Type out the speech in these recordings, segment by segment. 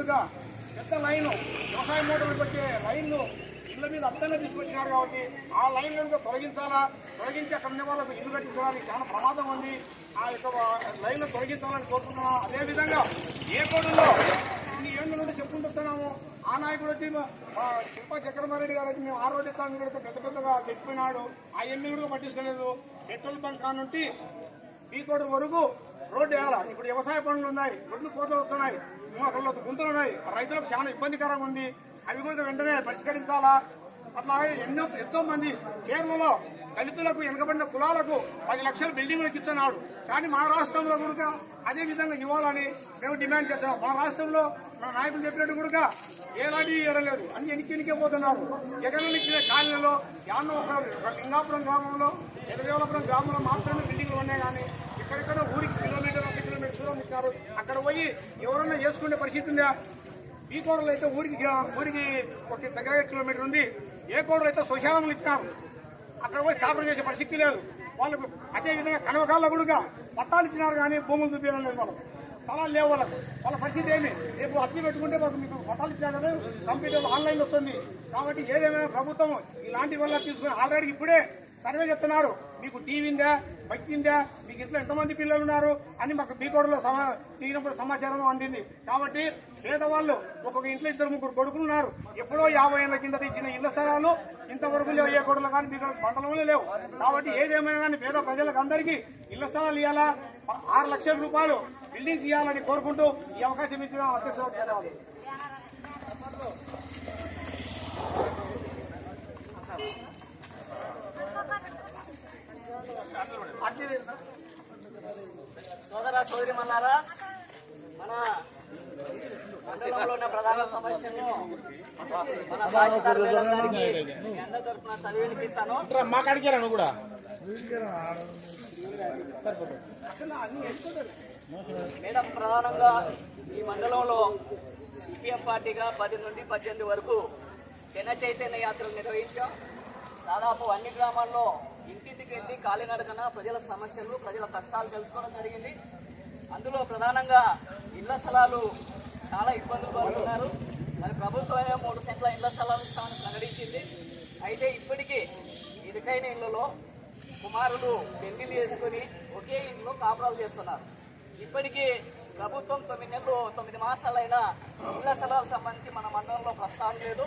కూడా పెద్ద లైన్. వ్యవసాయ మూటలు పెట్టే లైన్ ఇళ్ళ మీద అర్థంగా తీసుకొచ్చినారు కాబట్టి ఆ లైన్ కనుక తొలగించాలా? తొలగించి అక్కడ ఉండే వాళ్ళకు ఇల్లు కట్టించడానికి చాలా ప్రమాదం ఉంది. ఆ యొక్క లైన్ తొలగించాలని కోరుకుంటున్నాం. అదేవిధంగా ఏ కోడులో ఇన్ని ఏళ్ళ నుండి చెప్పుకుంటున్నాము ఆ నాయకుడు వచ్చి శిల్పా చక్రమారెడ్డి గారు వచ్చి మేము ఆ రోజు ఎక్కాలని కూడా పెద్ద పెద్దగా చెప్పినాడు. ఆ ఎమ్మెల్యే కూడా పట్టించుకోలేదు. పెట్రోల్ బంక్ కా నుండి బీకోడు వరకు రోడ్డు వేయాల? ఇప్పుడు వ్యవసాయ పనులు ఉన్నాయి రెండు కోతలు వస్తున్నాయి మూకల్లో గుంతలు ఉన్నాయి. రైతులకు చాలా ఇబ్బందికరంగా ఉంది. అవి కూడా వెంటనే పరిష్కరించాలా? అట్లాగే ఎన్నో ఎంతో మంది కేరళలో దళితులకు వెనుకబడిన కులాలకు పది లక్షల బిల్డింగ్లకు ఇస్తున్నాడు కానీ మా రాష్ట్రంలో కూడా అదే విధంగా ఇవ్వాలని మేము డిమాండ్ చేస్తున్నాం. మా రాష్ట్రంలో మా నాయకులు చెప్పినట్టు కూడా ఏలాంటి ఇవ్వలేదు అన్ని ఎనికి ఎనికే పోతున్నారు. జగన్ ఇచ్చిన కాలనీలో యాన్నో లింగాపురం గ్రామంలో ఎర్రదేవలపురం గ్రామంలో మాత్రమే బిల్డింగ్లు ఉన్నాయి కానీ ఇక్కడిక్కడ ఊరికి కిలోమీటర్ ఇచ్చారు అక్కడ పోయి ఎవరన్నా చేసుకునే పరిస్థితి ఉందా? ఈ కోడలు అయితే ఊరికి ఊరికి ఒక దగ్గర కిలోమీటర్ ఉంది. ఏ కోడలు అయితే సుశాలములు ఇచ్చినారు అక్కడ పోయి కాపురం చేసే పరిస్థితి లేదు. వాళ్ళకు అదేవిధంగా కనవకాల్లో కూడా పట్టాలు ఇచ్చినారు కానీ భూములు చూపించడం లేదు వాళ్ళకు. స్థలాలు లేవు వాళ్ళకు. వాళ్ళ పరిస్థితి ఏమి? రేపు అర్జీ పెట్టుకుంటే మాకు మీకు పట్టాలు ఇచ్చారు కంప్యూటర్ ఆన్లైన్ వస్తుంది. కాబట్టి ఏదేమైనా ప్రభుత్వం ఇలాంటి వల్ల తీసుకుని ఆల్రెడీ ఇప్పుడే సర్వే చెప్తున్నారు మీకు టీవీ ఉందా? మీకు ఇంట్లో ఎంతమంది పిల్లలు ఉన్నారు? అని మాకు బీకోడలో సమా తీరినప్పుడు సమాచారం అందింది. కాబట్టి పేదవాళ్ళు ఒక్కొక్క ఇంట్లో ఇద్దరు ముగ్గురు కొడుకులు ఉన్నారు. ఎప్పుడో యాభై ఏళ్ళ కింద ఇచ్చిన ఇళ్ళ స్థలాలు ఇంతవరకు లేవు. ఏ కొడలు కానీ మీకు మండలంలో లేవు. కాబట్టి ఏదేమైనా కానీ పేద ప్రజలకు అందరికీ ఇళ్ళ స్థలాలు ఇవ్వాలా ఆరు లక్షల రూపాయలు బిల్డింగ్స్ ఇవ్వాలని కోరుకుంటూ ఈ అవకాశం ఇచ్చిన అధ్యక్షులకు ధన్యవాదాలు. మా కాడికి నువ్వు కూడా. మేడం ప్రధానంగా ఈ మండలంలో సిపిఎం పార్టీగా పది నుండి పద్దెనిమిది వరకు జన చైతన్య యాత్రలు నిర్వహించాం. దాదాపు అన్ని గ్రామాల్లో ఇంటింటికి వెళ్ళి కాలినడకన ప్రజల సమస్యలు ప్రజల కష్టాలు తెలుసుకోవడం జరిగింది. అందులో ప్రధానంగా ఇళ్ళ స్థలాలు చాలా ఇబ్బందులు పడుతున్నారు. మరి ప్రభుత్వమే మూడు సెంట్ల ఇళ్ళ స్థలాలు ఇస్తామని ప్రకటించింది. అయితే ఇప్పటికీ ఇరుకైన ఇళ్ళలో కుమారులు పెళ్ళిళ్ళు చేసుకుని ఒకే ఇంట్లో కాపురాలు చేస్తున్నారు. ఇప్పటికీ ప్రభుత్వం తొమ్మిది నెలలు తొమ్మిది మాసాలైన ఇళ్ళ స్థలాలకు సంబంధించి మన మండలంలో ప్రస్తావన లేదు.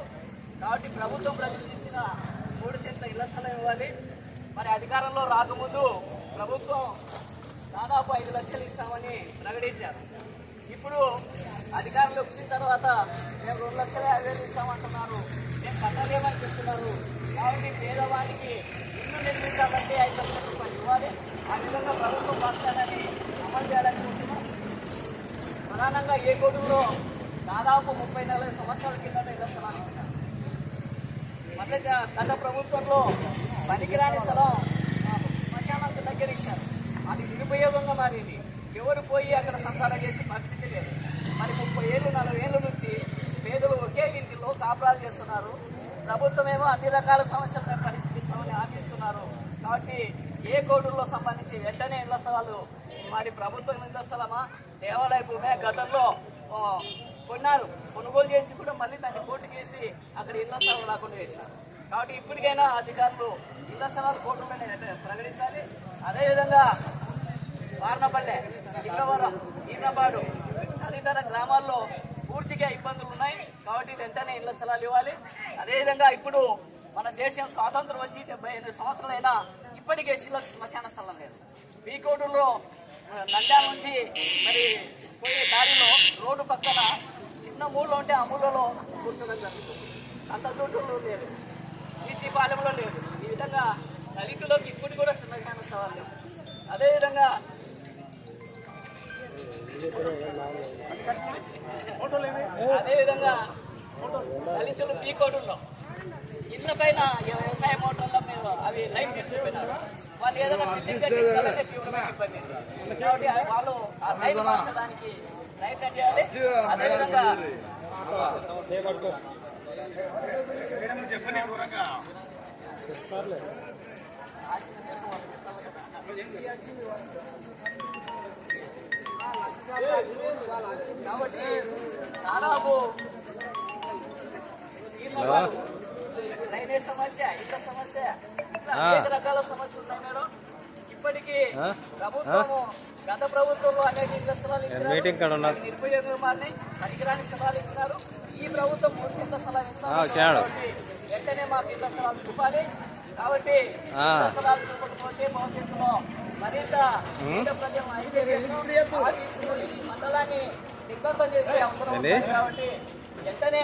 కాబట్టి ప్రభుత్వం ప్రకటించిన మూడు సెంట్ల ఇళ్ళ స్థలం ఇవ్వాలి. మరి అధికారంలో రాకముందు ప్రభుత్వం దాదాపు ఐదు లక్షలు ఇస్తామని ప్రకటించారు. ఇప్పుడు అధికారులు వచ్చిన తర్వాత మేము రెండు లక్షల యాభై వేలు ఇస్తామంటున్నారు. మేము కట్టలేమని చెప్తున్నారు. కాబట్టి పేదవాడికి ఇల్లు నిర్మించాలంటే ఐదు లక్షల రూపాయలు ఇవ్వాలి. ఆ విధంగా ప్రభుత్వం వాగ్దానాన్ని అమలు చేయాలని చూస్తున్నాం. ప్రధానంగా ఏ కోడులో దాదాపు ముప్పై నలభై సంవత్సరాల కింద ఇళ్ళ స్థలాలు ఇచ్చినారు మళ్ళీ గ- గత ప్రభుత్వంలో పనికిరాని స్థలం ఆ, శ్మశానానికి దగ్గర ఇచ్చారు అది నిరుపయోగంగా మారింది. ఎవరు పోయి అక్కడ సంసారం చేసే పరిస్థితి లేదు. మరి ముప్పై ఏళ్ళు నలభై ఏళ్ళ నుంచి పేదలు ఒకే ఇంటిలో కాపురాలు చేస్తున్నారు. ప్రభుత్వం ఏమో అన్ని రకాల సమస్యల మేము పరిష్కరిస్తామని ఆశిస్తున్నారు కాబట్టి ఏ కోడుల్లో సంబంధించి వెంటనే ఇళ్ళ స్థలాలు మరి ప్రభుత్వం ఇళ్ళ స్థలమా దేవాలయ భూమే గతంలో కొన్నారు. కొనుగోలు చేసి కూడా మళ్ళీ దాన్ని కోర్టు చేసి అక్కడ ఇళ్ళ స్థలం రాకుండా వేశారు కాబట్టి ఇప్పటికైనా అధికారులు ఇళ్ళ స్థలాలు కోర్టులోనే ప్రకటించాలి. అదేవిధంగా వారణపల్లె చిక్కవరం ఈర్నపాడు తదితర గ్రామాల్లో పూర్తిగా ఇబ్బందులు ఉన్నాయి. కాబట్టి వెంటనే ఇళ్ళ స్థలాలు ఇవ్వాలి. అదేవిధంగా ఇప్పుడు మన దేశం స్వాతంత్రం వచ్చి డెబ్బై ఎనిమిది సంవత్సరాలైనా ఇప్పటికే శిలకు శ్మశాన స్థలం లేదు. బీకోటూరులో నంద్యాల నుంచి మరి పోయే దారిలో రోడ్డు పక్కన చిన్న మూలలో ఉంటే ఆ మూలలో కూర్చోడం జరుగుతుంది. అంత చోటులో లేదు. బీసీ పాలెంలో లేదు. ఈ విధంగా దళితులకు ఇప్పుడు కూడా శ్మశాన స్థలాలు లేవు అదేవిధంగా అదేవిధంగా దళితులు పీకోడుల్లో ఇళ్ళ పైన వ్యవసాయ మోటార్ల మీద అవి లైన్ తీసుకుపోయినారు. వాళ్ళు ఏదైనా బిల్డింగ్ కట్టిస్తారంటే తీవ్రమైన ఇబ్బంది కాబట్టి వాళ్ళు ఆ లైన్ మార్చడానికి ప్రయత్నం చేయాలి. అదేవిధంగా కాబట్టి దాదాపు డ్రైనేజ్ సమస్య ఇళ్ళ సమస్య ఇట్లా అనేక రకాల సమస్యలు ఉన్నాయి మేడం ఇప్పటికీ ప్రభుత్వము గత ప్రభుత్వంలో అనేక ఇళ్ళ స్థలాలు ఇచ్చినారు. నిర్భయంగా మారినాయి పనికిరాని స్థలాలు ఇచ్చినారు ఈ ప్రభుత్వం మూడు సెంట్ల స్థలాలు ఇస్తున్నారు వెంటనే మాకు ఇళ్ళ స్థలాలు చూపాలి. కాబట్టి. ఇళ్ళ స్థలాలు చూపకపోతే భవిష్యత్తులో మరింత మండలాన్ని దిగ్బంధం చేసే అవసరం? కాబట్టి వెంటనే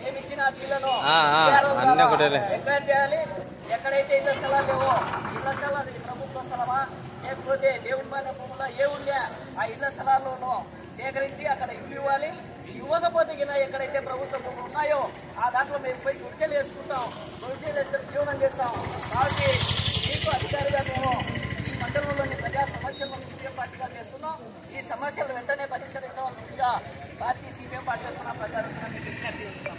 మేము ఇచ్చిన బిల్లును. ఎంక్వైరీ చేయాలి. ఎక్కడైతే ఇళ్ళ స్థలాలు లేవో ఇళ్ళ స్థలాలు ప్రభుత్వ స్థలమా? లేకపోతే దేవుడి పైన భూముల? ఏ ఉండే ఆ ఇళ్ళ స్థలాలను సేకరించి అక్కడ ఇల్లు ఇవ్వాలి. ఇవ్వకపోతే గిన ఎక్కడైతే ప్రభుత్వ భూములు ఉన్నాయో ఆ దాంట్లో మేము పోయి గుడిసెలు వేసుకుంటాం. గుడిసెలు వేసుకొని జీవనం చేస్తాం. కాబట్టి మీకు అధికారిగా మేము మండలంలోని ప్రజా సమస్యలను సీపీఎం పార్టీగా చేస్తున్నాం. ఈ సమస్యలు వెంటనే పరిష్కరించవలసిందిగా పార్టీ సీపీఎం పార్టీ తరఫున ప్రజాభిప్రాయాన్ని విజ్ఞప్తి చేస్తున్నాం.